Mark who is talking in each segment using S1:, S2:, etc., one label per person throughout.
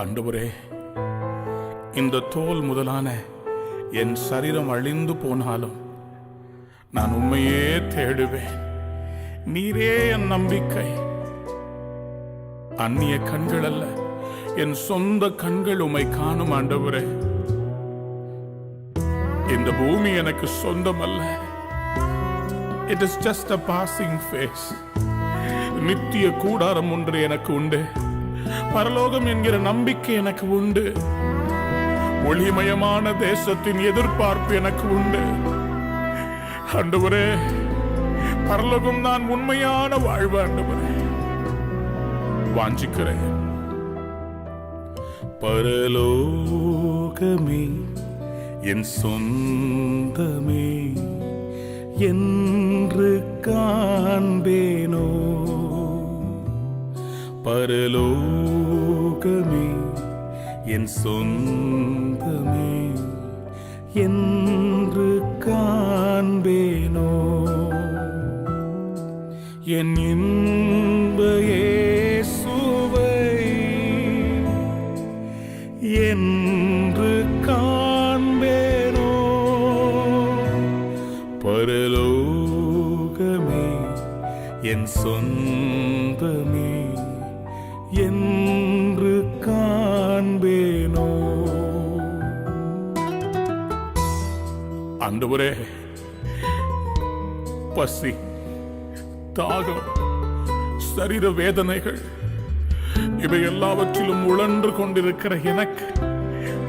S1: ஆண்டவரே இந்த தோல் முதலான என் சரீரம் அழிந்து போனாலும் நான் உண்மையே தேடுவேன். நீரே என் நம்பிக்கை. அந்நிய கண்கள் அல்ல என் சொந்த கண்கள் உமை காணும் ஆண்டவரே. இந்த பூமி எனக்கு சொந்தம் அல்ல. It is just a passing phase நித்திய கூடாரம் ஒன்று எனக்கு உண்டு. பரலோகம் என்கிற நம்பிக்கை எனக்கு உண்டு. ஒளிமயமான தேசத்தின் எதிர்பார்ப்பு எனக்கு உண்டு. ஆண்டவரே பரலோகம் தான் உண்மையான வாழ்வு ஆண்டவரே. வாஞ்சிக்கிறேன். பரலோகமே என் சொந்தமே என்று காண்பேனோ? பரலோகமே என் சொந்தமே என் ஆண்டவரே. பசி தாகம் சரீர வேதனைகள் இவை எல்லாவற்றிலும் உழன்று கொண்டிருக்கிற எனக்கு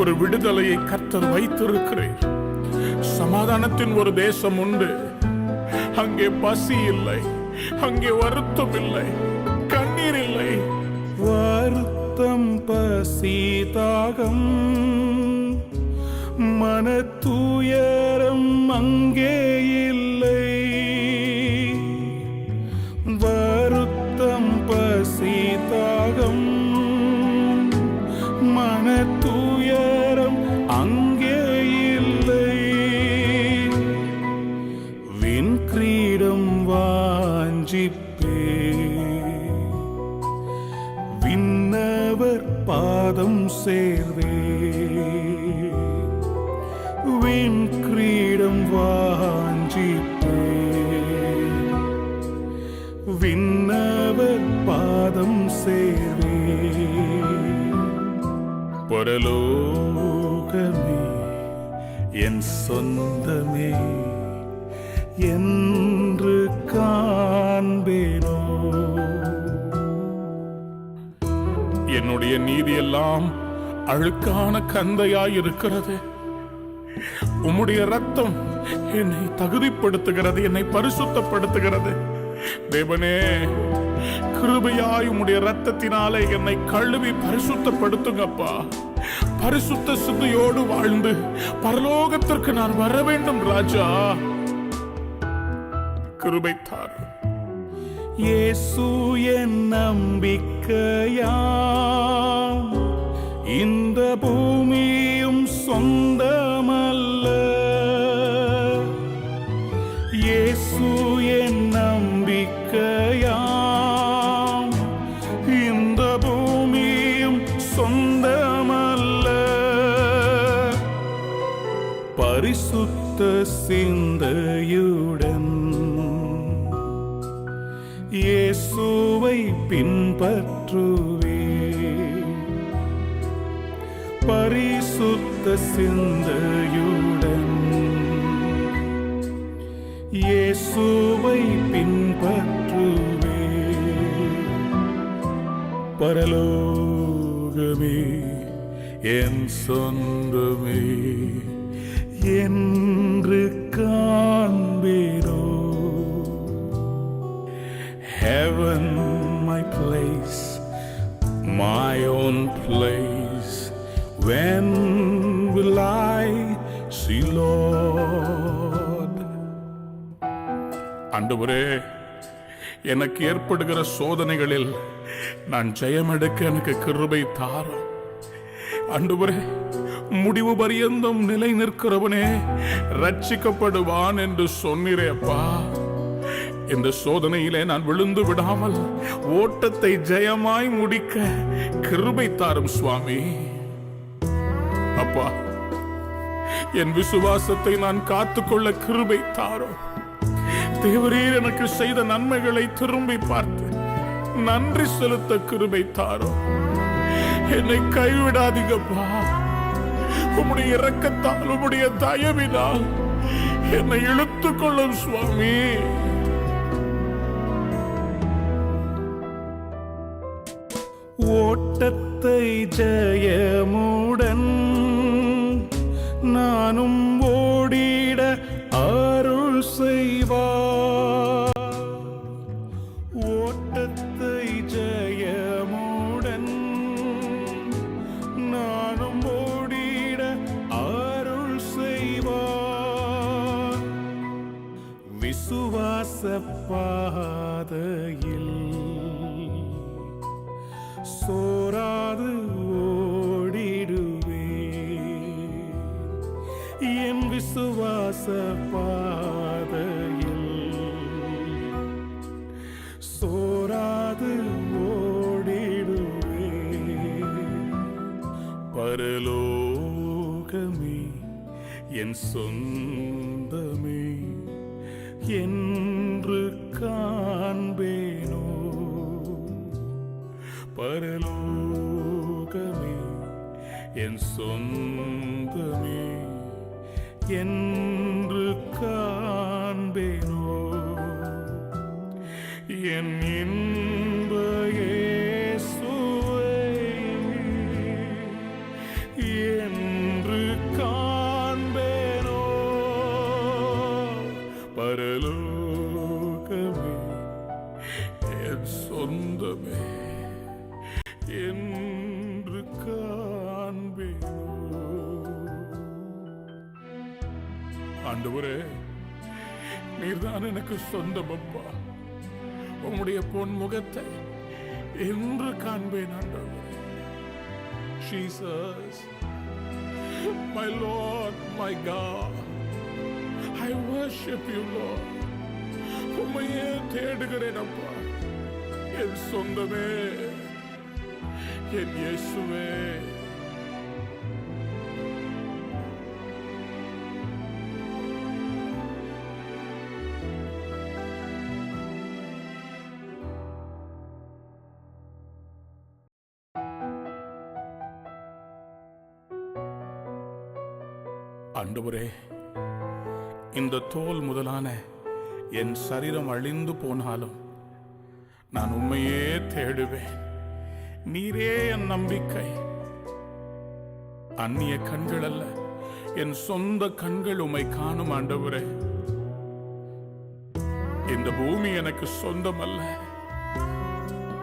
S1: ஒரு விடுதலையை கர்த்தர் வைத்திருக்கிறேன் சமாதானத்தின் ஒரு தேசம் உண்டு. அங்கே பசி இல்லை அங்கே வருத்தம் இல்லை கண்ணீர் இல்லை. வருத்தம் பசி தாகம் மன பரலோகமே என் சொந்தமே என்று காண்பேனோ. என்னுடைய நீதி எல்லாம் அழுக்கான கந்தையாய் இருக்கிறது உம்முடைய ரத்தம் என்னை தகுதிப்படுத்துகிறது என்னை பரிசுத்தப்படுத்துகிறது. தேவனே கிருபையாய் உம்முடைய ரத்தத்தினாலே என்னை கழுவி பரிசுத்தப்படுத்துங்கப்பா. பரிசுத்த சிந்தையோடு வாழ்ந்து பரலோகத்திற்கு நான் வர வேண்டும் ராஜா கிருபைத்தார் இயேசு என் நம்பிக்கையாம். இந்த பூமியும் சொந்த சிந்தையுடன் இயேசுவை பின்பற்றுவே பரிசுத்த சிந்தையுடன் இயேசுவை பின்பற்றுவே பரலோகமே என் சொந்தமே என்று காண்பீரோ Heaven, my place, my own place. When will I see Lord? ஆண்டவரே எனக்கு ஏற்படுகிற சோதனைகளில் நான் ஜெயமெடுக்க எனக்கு கிருபை தாரும் ஆண்டவரே முடிவு பரியந்தம் நிலை நிற்கிறவனே ரட்சிக்கப்படுவான் என்று சொன்னீரேப்பா. இந்த சோதனையிலே நான் விழுந்து விடாமல் ஓட்டத்தை ஜெயமாய் முடிக்க கிருபை தாரும் சுவாமி. அப்பா என் விசுவாசத்தை நான் காத்துக்கொள்ள கிருபை தாரும். தேவரீர் எனக்கு செய்த நன்மைகளை திரும்பி பார்த்து நன்றி செலுத்த கிருபை தாரும். என்னை கைவிடாதீங்கப்பா. உம்முடைய இரக்கத்தால் உம்முடைய தயவினால் என்னை இழுத்துக் கொள்ளும் சுவாமி.
S2: ஓட்டத்தை ஜெயமுடன் நானும் சோராது ஓடிடுவே. பரலோகமே என் சொந்த சொந்தம் அப்பா உம்முடைய பொன் முகத்தை என்று காண்பேன் ஆண்டவரே. Jesus, my Lord, my God, I worship you, Lord. உம்மையே தேடுகிறேன் அப்பா. என் சொந்தமே என் இயேசுவே. ஆண்டவரே இந்த தோல் முதலான என் சரீரம் அழிந்து போனாலும் நான் உண்மையே தேடுவேன். நீரே என் நம்பிக்கை. அந்நிய கண்கள் அல்ல என் சொந்த கண்கள் உமை காணும் ஆண்டவரே. இந்த பூமி எனக்கு சொந்தம் அல்ல.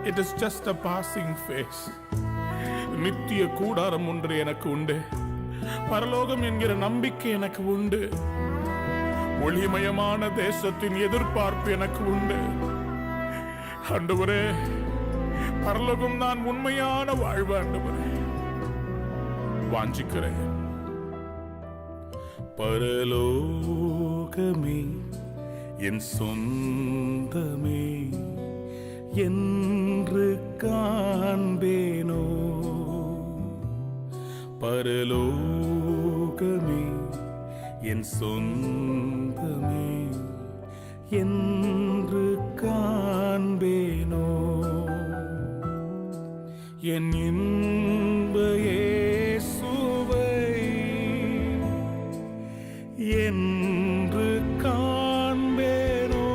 S2: It is just a passing phase நித்திய கூடாரம் ஒன்று எனக்கு உண்டு. பரலோகம் என்கிற நம்பிக்கை எனக்கு உண்டு. ஒளிமயமான தேசத்தின் எதிர்பார்ப்பு எனக்கு உண்டு. ஆண்டவரே பரலோகம் நான் உண்மையான வாழ்வு ஆண்டவரே. வாஞ்சிக்கிறேன். பரலோகமே என் சொந்தமே என்று காண்பேனோ? பரலோகமே என் சொந்தமே என்று காண்பேனோ? என் இன்பையே சுவை என்று காண்பேனோ?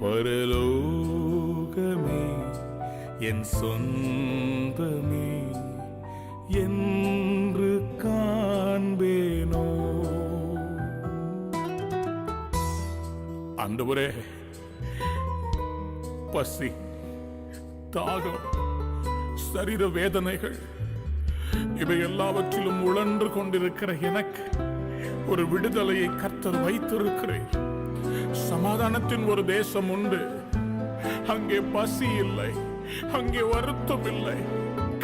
S2: பரலோகமே என் சொந்த
S1: ஆண்டவரே. பசி தாகம் சரீர வேதனைகள் இவை எல்லாவற்றிலும் உழன்று கொண்டிருக்கிற எனக்கு ஒரு விடுதலையை கர்த்தர் வைத்திருக்கிறேன். சமாதானத்தின் ஒரு தேசம் உண்டு. அங்கே பசி இல்லை அங்கே வருத்தம் இல்லை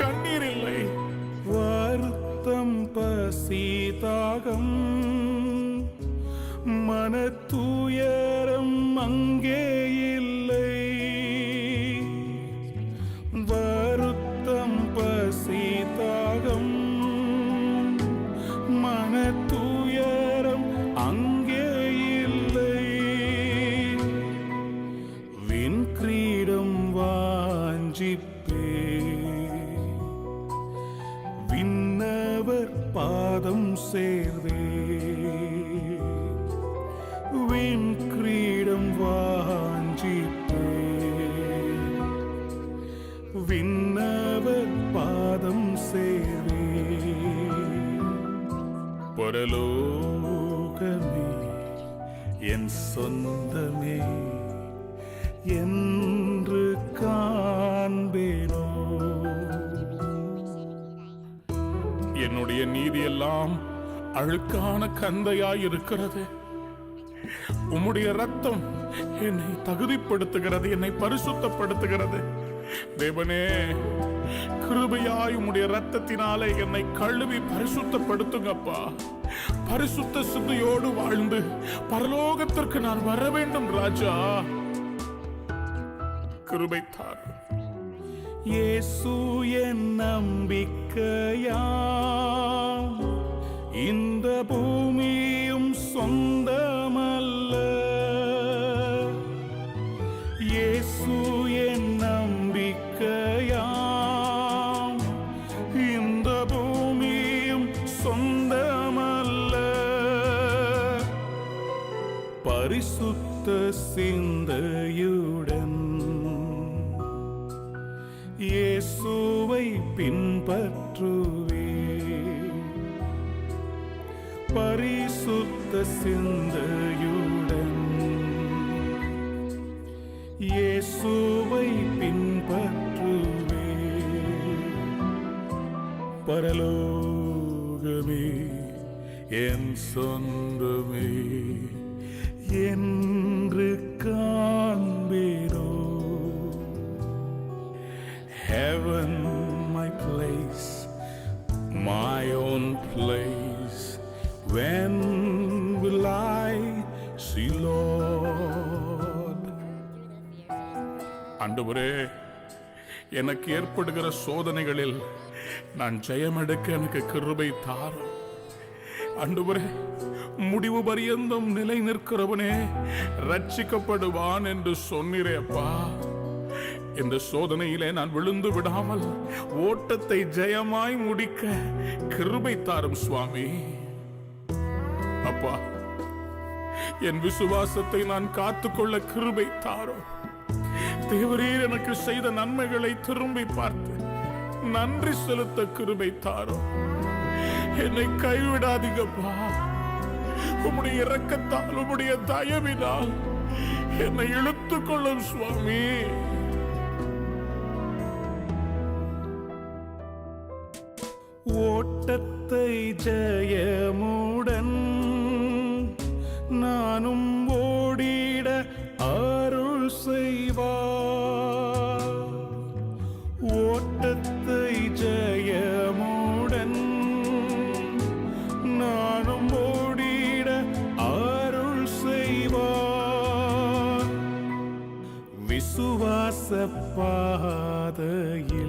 S1: கண்ணீர் இல்லை.
S2: வருத்தம் பசி தாகம். மன தூயரம் அங்கே எல்லாம் அழுக்கான கந்தையாய் இருக்கிறது உம்முடைய ரத்தம் என்னை தகுதிப்படுத்துகிறது என்னை பரிசுத்தப்படுத்துகிறது. தேவனே கிருபையாய் உம்முடைய ரத்தத்தினாலே என்னை கழுவி பரிசுத்தப்படுத்துங்கப்பா. பரிசுத்த சிந்தையோடு வாழ்ந்து பரலோகத்திற்கு நான் வர வேண்டும் ராஜா. கிருபை தார் இயேசு என் நம்பிக்கையா? இந்த பூமியும் சொந்த பரிசுத்த சிந்தையுடன் இயேசுவை பின்பற்றுவே. பரலோகமே என் சொந்தமே என் see Lord? ஆண்டவரே எனக்கு ஏற்படுகிற சோதனைகளில் நான் ஜெயமெடுக்க எனக்கு கிருபை தாரும். ஆண்டவரே முடிவு பரியந்தம் நிலை நிற்கிறவனே ரட்சிக்கப்படுவான் என்று சொன்னிரேப்பா இந்த சோதனையிலே நான் விழுந்து விடாமல் ஓட்டத்தை ஜெயமாய் முடிக்க கிருபை தாரும் சுவாமி. அப்பா என் விசுவாசத்தை நான் காத்துக்கொள்ள கிருபை தாரோ. தேவரீர் எனக்கு செய்த நன்மைகளை திரும்பி பார்த்து நன்றி செலுத்த கிருபை தாரோ. என்னை கைவிடாதீங்கப்பா. உம்முடைய இரக்கத்தால் உம்முடைய தயவினால் என்னை இழுத்துக் கொள்ளும் சுவாமி. ஓட்டத்தை ஜெயமுடன் நானும் ஓடிட அருள் செய்வார். ஓட்டத்தை ஜெயமுடன் நானும் ஓடிட அருள் செய்வார். விசுவாச பாதையில்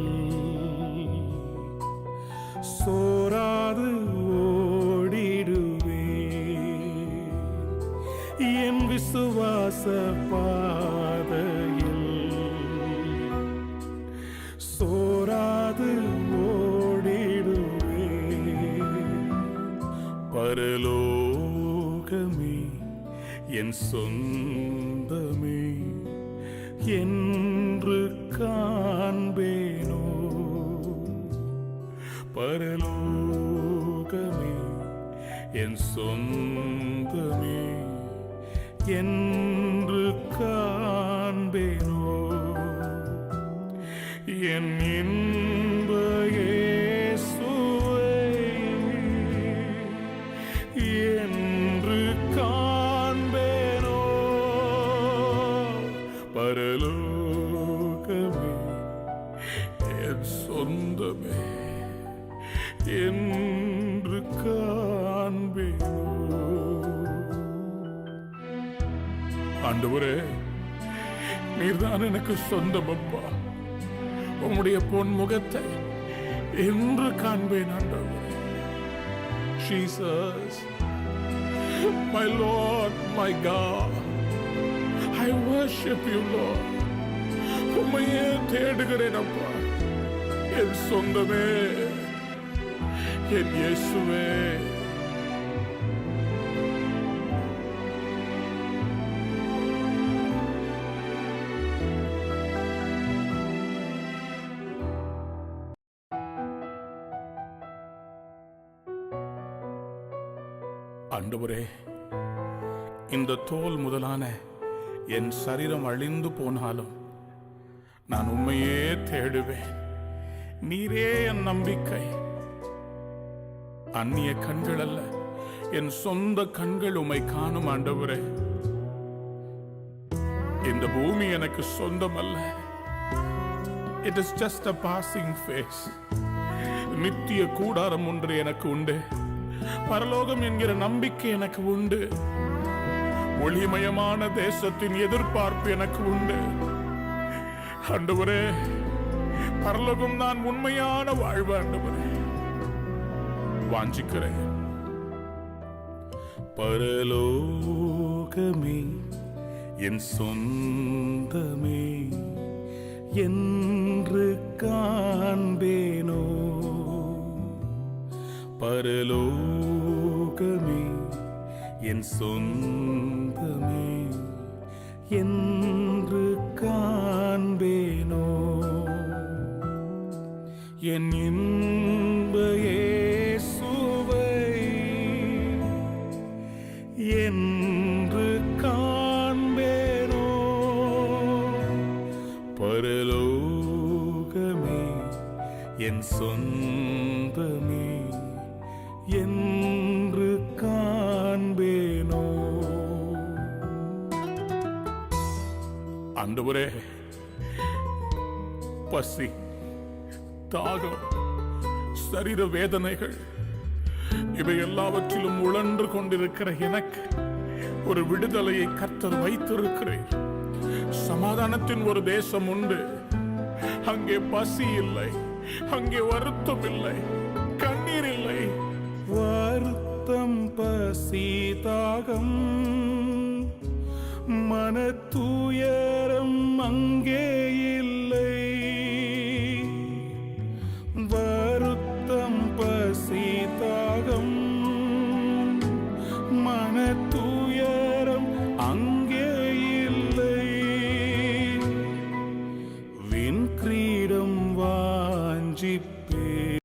S2: பாதையில் சோராது ஓடிடுவே. பரலோகமே என் சொந்தமே என்று காண்பேனோ. பரலோகமே என் சொந்தமே என்
S1: ஆண்டவரே நீர்தான் எனக்கு சொந்தம் அப்பா. உம்முடைய பொன் முகத்தை என்று காண்பேன் ஆண்டவரே. Jesus, my Lord, my God, I worship you, Lord. உம்மையே தேடுகிறேன் அப்பா. என் சொந்தமே என் இயேசுவே. இந்த தோல் முதலான என் சரீரம் அழிந்து போனாலும் நான் உண்மையே தேடுவேன். நீரே என் நம்பிக்கை. அந்நிய கண்கள் அல்ல என் சொந்த கண்கள் உமை காணும் ஆண்டவரே. இந்த பூமி எனக்கு சொந்தம் அல்ல. It is just a passing phase நித்திய கூடாரம் ஒன்று எனக்கு உண்டு. பரலோகம் என்கிற நம்பிக்கை எனக்கு உண்டு. ஒளிமயமான தேசத்தின் எதிர்பார்ப்பு எனக்கு உண்டு. ஆண்டவரே பரலோகம் நான் உண்மையான வாழ்வு ஆண்டவரே. வாஞ்சிக்கிறேன். பரலோகமே என் சொந்தமே என்று காண்பேனோ? பரலோகமே என் சொந்த சொந்தமே என்று காண்பேனோ? என் இன்ப இயேசுவை என்று காண்பேனோ? பரலோகமே என் சொந்தமே ஆண்டவரே. பசி தாகம் சரீர வேதனைகள் இவை எல்லாவற்றிலும் உழன்று கொண்டிருக்கிற எனக்கு ஒரு விடுதலையை கர்த்தர் வைத்திருக்கிறேன் சமாதானத்தின் ஒரு தேசம் உண்டு. அங்கே பசி இல்லை அங்கே வருத்தம் இல்லை கண்ணீர் இல்லை. வருத்தம் பசி தாகம். மன தூயரம் அங்கே இல்லை